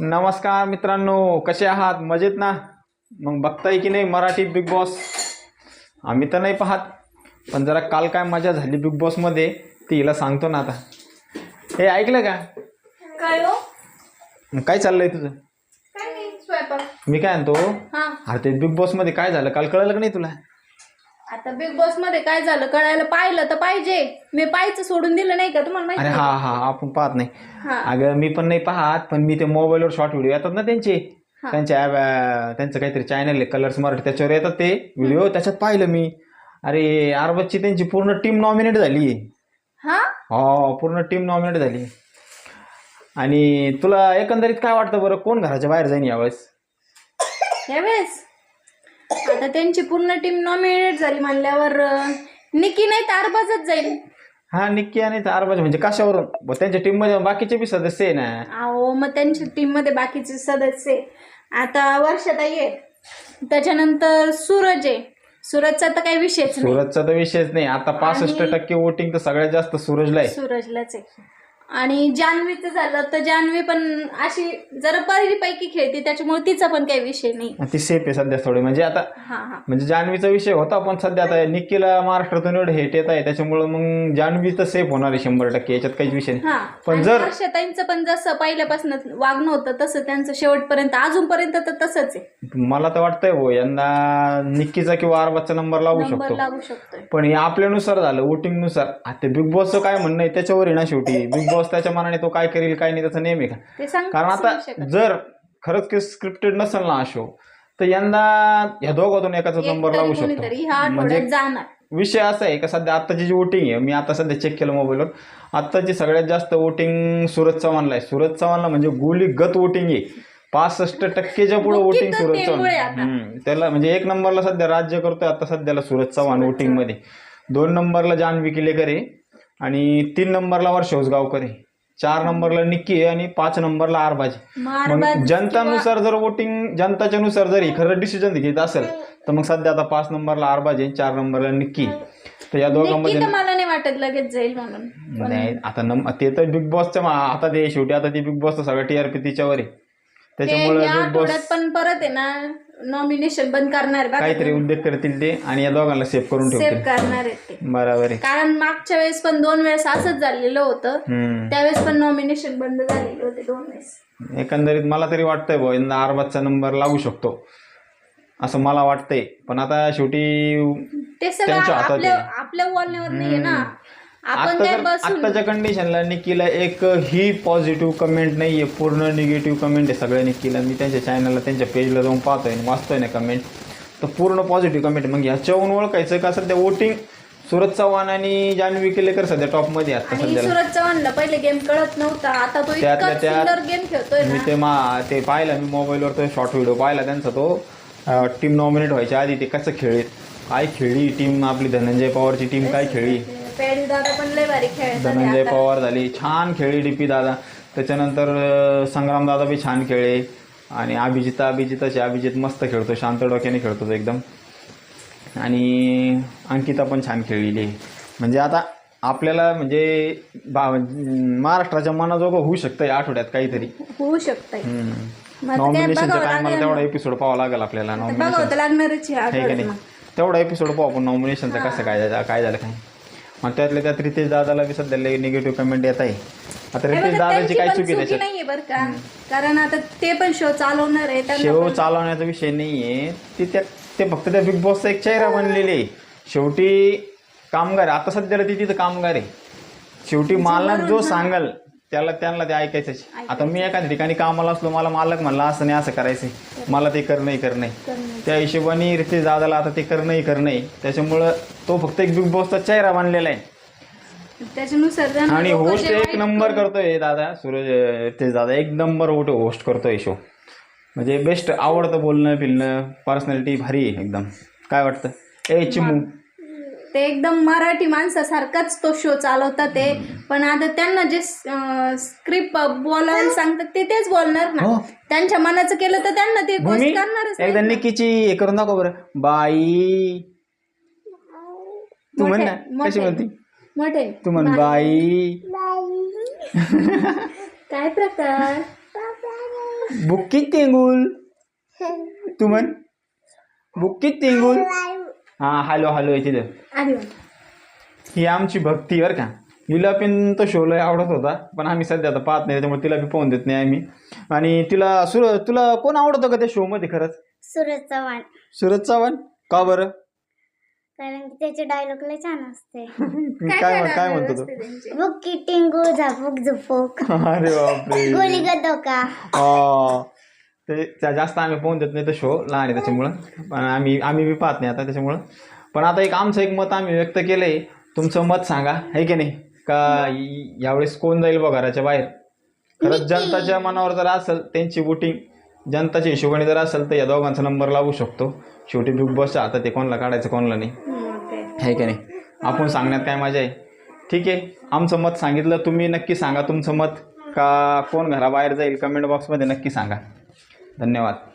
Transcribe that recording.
नमस्कार मित्रांनो कसे आहात? मजेत ना? मग बघताय की नाही मराठी बिग बॉस? आम्ही तर नाही पाहत पण जरा काल काय मजा झाली बिग बॉसमध्ये ती हिला सांगतो ना आता. हे ऐकलं का? काय हो? मग काय चाललंय तुझं? काय नाही स्वयंपाक. मी काय म्हणतो हा. अरे ते बिग बॉसमध्ये काय झालं? काल कळलं का नाही तुला? आता बिग बॉसमध्ये काय झालं? कळायला पाहिलं तर पाहिजे. मी पाहायचं सोडून दिलं नाही का? तुम्हाला अरे माहिती हा हा आपण पाहत नाही. हा. अगं मी पण नाही पाहत पण मी ते मोबाईलवर शॉर्ट व्हिडिओ येतात ना त्यांचे? हा. त्यांच्या ॲप त्यांचं काहीतरी चॅनल आहे कलर्स मराठी त्याच्यावर येतात ते व्हिडिओ त्याच्यात पाहिलं मी. अरे आरबतची त्यांची पूर्ण टीम नॉमिनेट झाली. हा? हो पूर्ण टीम नॉमिनेट झाली. आणि तुला एकंदरीत काय वाटतं बरं? कोण घराच्या बाहेर जाईन यावेळेस? यावेळेस? आता त्यांची पूर्ण टीम नॉमिनेट झाली म्हणल्यावर निकी नाही तर अरबाजच जाईल. हा निक्की आणि अरबाज म्हणजे कशावरून? ब- त्यांच्या टीममध्ये बाकीचे बी सदस्य आहे ना. अहो मग त्यांच्या टीममध्ये बाकीचे सदस्य आहे. आता वर्षाताई आहे. त्याच्यानंतर सूरज आहे. सूरजचा तर काही विषयच नाही. सुरतचा तर विषयच नाही. आता पासष्ट टक्के वोटिंग तर सगळ्यात जास्त सूरजला आहे. सूरजलाच आहे. आणि जान्हवीचं झालं तर जान्हवी पण अशी जरा पैकी खेळते त्याच्यामुळे तिचा पण काही विषय नाही. ती सेफ आहे सध्या थोडी. म्हणजे आता हा हा. म्हणजे जान्हवीचा विषय होता पण सध्या आता निक्कीला महाराष्ट्रातून एवढं हेट येत आहे त्याच्यामुळं मग जान्हवी तर सेफ होणार आहे शंभर टक्के याच्यात काहीच विषय नाही. पण आणि जर- हर्षताईंचं पण जसं पहिल्यापासून वागणं होतं तसं त्यांचं शेवटपर्यंत अजूनपर्यंत तर तसंच आहे. मला तर वाटतंय हो यंदा निक्कीचा किंवा अरबाजचा नंबर लागू नंबर शकतो. लागू शकतोय. पण हे आपल्यानुसार झालं वोटिंगनुसार आता बिग बॉसचं काय म्हणणं आहे त्याच्यावर आहे ना शेवटी. बिग बॉस त्याच्या मनाने तो काय करेल काय नाही त्याचा आहे का कारण आता जर खरंच की स्क्रिप्टेड नसेल ना हा शो तर यंदा ह्या दोघातून एकाचा एक नंबर लागू शकतो. म्हणजे विषय असा आहे का सध्या आत्ताची जी वोटिंग आहे मी आता सध्या चेक केलं मोबाईलवर आत्ताची सगळ्यात जास्त वोटिंग सुरत चव्हाणला आहे. सुरत चव्हाणला म्हणजे गोली गत वोटिंग आहे. पासष्ट टक्केच्या पुढे वोटिंग त्यामुळे चव्हाण. त्याला म्हणजे एक नंबरला सध्या राज्य करतोय आता सध्याला सुरत चव्हाण वोटिंगमध्ये. दोन नंबरला जान्हवी किलेकर आहे. आणि तीन नंबरला वर्ष गावकर आहे चार नंबरला निक्की आहे आणि पाच नंबरला आरबाज. मग जनतानुसार जर वोटिंग जनताच्या नुसार जर हे खरं डिसिजन घेत असेल तर मग सध्या आता पाच नंबरला आरबाज आहे चार नंबरला निक्की. तर या दोघांमध्ये मला नाही वाटत लगेच जाईल म्हणून. नाही आता नम ते तर बिग बॉसच्या आता ते शेवटी आता ते बिग बॉस सगळं टीआरपी तिच्यावर आहे. त्याच्यामुळे बिग बॉस पण परत आहे ना. नॉमिनेशन बंद करणार बघा. काहीतरी उद्योग करतील ते आणि या दोघांना सेव्ह करून सेव्ह ठेवतील. करणार आहेत ते. बरोबर आहे. कारण मागच्या वेळेस पण दोन वेळेस असंच झालेलं होतं. हम्म. त्यावेळेस पण नॉमिनेशन बंद झालेले होते दोन वेळेस. एकंदरीत मला तरी वाटतंय भाऊ यंदा आरबाजचा नंबर लागू शकतो. असं मला वाटतंय. पण आता शेवटी ते सगळं त्यांच्या हातात आपल्या. आपल्या वॉलनेवर नाहीये ना. आपण आता काय जर बसून आत्ताच्या कंडिशनला निकीला एक ही पॉझिटिव्ह कमेंट नाही आहे पूर्ण निगेटिव्ह कमेंट आहे सगळ्या निकीला मी त्यांच्या चॅनलला त्यांच्या पेजला जाऊन पाहतोय आणि वाचतोय ना कमेंट तर पूर्ण पॉझिटिव्ह कमेंट मग ह्याच्यावरून ओळखायचं का सध्या वोटिंग सुरत चव्हाण आणि जान्हवी केलेकर सध्या टॉपमध्ये आता आणि सध्याला? सुरज चव्हाणला पहिले गेम कळत नव्हता. आता तो इतका त्यातल्या त्यात सुंदर गेम खेळतोय मी ना ते मा ते पाहिलं मी मोबाईलवर तो शॉर्ट व्हिडिओ पाहिला त्यांचा तो. टीम नॉमिनेट व्हायच्या आधी ते कसं खेळीत काय खेळली टीम आपली धनंजय पवारची टीम काय खेळली पॅडी दादा पण लय भारी खेळतात धनंजय पवार झाली. छान खेळली डी पी दादा. त्याच्यानंतर अं, संग्राम दादा बी छान खेळले. आणि अभिजिता अभिजिताचे अभिजित मस्त खेळतो. शांत डोक्याने खेळतो तो एकदम. आणि अंकिता पण छान खेळलेली आहे. म्हणजे आता आपल्याला म्हणजे बा महाराष्ट्राच्या मनाजोगं होऊ शकतं या आठवड्यात काहीतरी. होऊ शकतंय. मग आता काय नॉमिनेशनच्या बघावं टायमाला लागेल. तेवढा एपिसोड पाहावा लागेल आपल्याला. नॉमिनेशन बघावं तर लागणारच आहे आहे का आठवड्यात नाही? तेवढा एपिसोड पाहू आपण. नॉमिनेशनचं कसं काय झालं काय झालं काय? मग त्यातल्या त्यात रितेश दादाला बी सध्या निगेटिव्ह कमेंट येत आहे. आता हे रितेश दादाची काय चुकी त्याच्यात? नाहीये बरं का. कारण आता ते पण शो चालवणार आहे त्यांना शेव चालवण्याचा विषय नाहीये. ते त्या ते फक्त त्या बिग बॉसचा एक चेहरा बनलेले आहे. शेवटी कामगार आहे. आता सध्याला ती तिथं कामगार आहे. शेवटी मालक जो सांगल त्याला त्यांना ते ऐकायचंच आता मी एखाद्या ठिकाणी कामाला असलो मला मालक म्हणला असं नाही असं करायचंय. मला ते करणं करणं करणं. त्या हिशोबाने रितेश दादाला आता ते करणंही करणं त्याच्यामुळं तो फक्त एक बिग बॉसचा चेहरा बनलेला आहे. त्याच्यानुसार त्यांना आणि लोकं होस्ट एक नंबर करतोय दादा सूरज रितेश दादा. एक नंबर होस्ट करतोय शो. म्हणजे बेस्ट आवडतं बोलणं फिरणं पर्सनॅलिटी भारी आहे एकदम. काय वाटतं? ए चिमू. ते एकदम मराठी माणसासारखाच तो शो चालवतात ते. पण आता त्यांना जे स्क्रिप्ट बोलायला सांगतात ते तेच बोलणार ना. हो. त्यांच्या मनाचं केलं तर त्यांना ते गोष्ट भूमी करणारच एकदा निकीची हे करून दाखव बरं. बाई. तू म्हण ना मोठे- कशी म्हणती मोठे. तू म्हण बाई. काय प्रकार? बुक्की टेंगुल तू म्हण बुक्की टेंगुल हा हॅलो हॅलो अरे वा. ही आमची भक्ती बरं का. हिला पण तो शो लय आवडत होता पण आम्ही सध्या आता पाहत नाही त्याच्यामुळे तिला बी पाहून देत नाही आम्ही. आणि तिला सुर तुला कोण आवडतं का त्या शोमध्ये खरंच? सूरज चव्हाण. सुरज चव्हाण? का बरं? कारण की त्याचे डायलॉग लय छान असते. काय काय म्हणतो तो? असते त्यांचे? बुक्की टिंगू झापूक. झुपूक अरे बापरे. गोली गदोका हा. ते त्या जास्त आम्ही पाहून देत नाही तो शो लहान आहे त्याच्यामुळं. पण आम्ही आम्ही बी पाहत नाही आता त्याच्यामुळं. पण आता एक आमचं एक मत आम्ही व्यक्त केलं आहे तुमचं मत सांगा आहे की नाही? का यावेळेस कोण जाईल बा घराच्या बाहेर? खरंच जनताच्या मनावर जर असेल त्यांची वोटिंग जनताच्या हिशोबाने जर असेल तर या दोघांचा नंबर लागू शकतो. शेवटी बिग बॉसच्या हातात ते कोणाला काढायचं कोणाला नाही. आहे की नाही? आपण सांगण्यात काय मजा आहे? ठीक आहे आमचं मत सांगितलं तुम्ही नक्की सांगा तुमचं मत. का कोण घराबाहेर जाईल कमेंट बॉक्समध्ये नक्की सांगा. धन्यवाद.